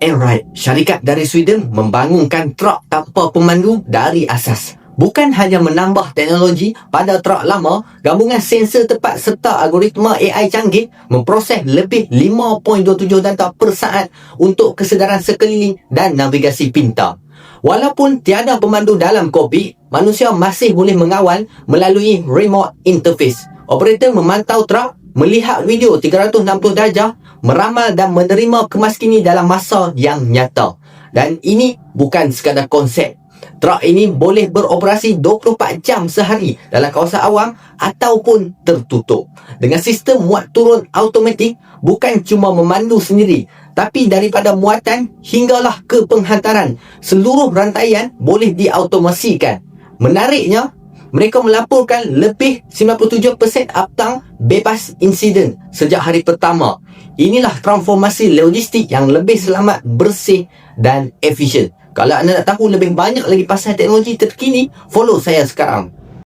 Airride, syarikat dari Sweden membangunkan truk tanpa pemandu dari asas. Bukan hanya menambah teknologi pada truk lama, gabungan sensor tepat serta algoritma AI canggih memproses lebih 5.27 data per saat untuk kesedaran sekeliling dan navigasi pintar. Walaupun tiada pemandu dalam kokpit, manusia masih boleh mengawal melalui remote interface. Operator memantau truk, melihat video 360 darjah, meramal dan menerima kemaskini dalam masa yang nyata. Dan ini bukan sekadar konsep. Truk ini boleh beroperasi 24 jam sehari dalam kawasan awam ataupun tertutup. Dengan sistem muat turun automatik, bukan cuma memandu sendiri, tapi daripada muatan hinggalah ke penghantaran, seluruh rantaian boleh diautomasikan. Menariknya, mereka melaporkan lebih 97% uptime bebas insiden sejak hari pertama. Inilah transformasi logistik yang lebih selamat, bersih dan efisien. Kalau anda nak tahu lebih banyak lagi pasal teknologi terkini, follow saya sekarang.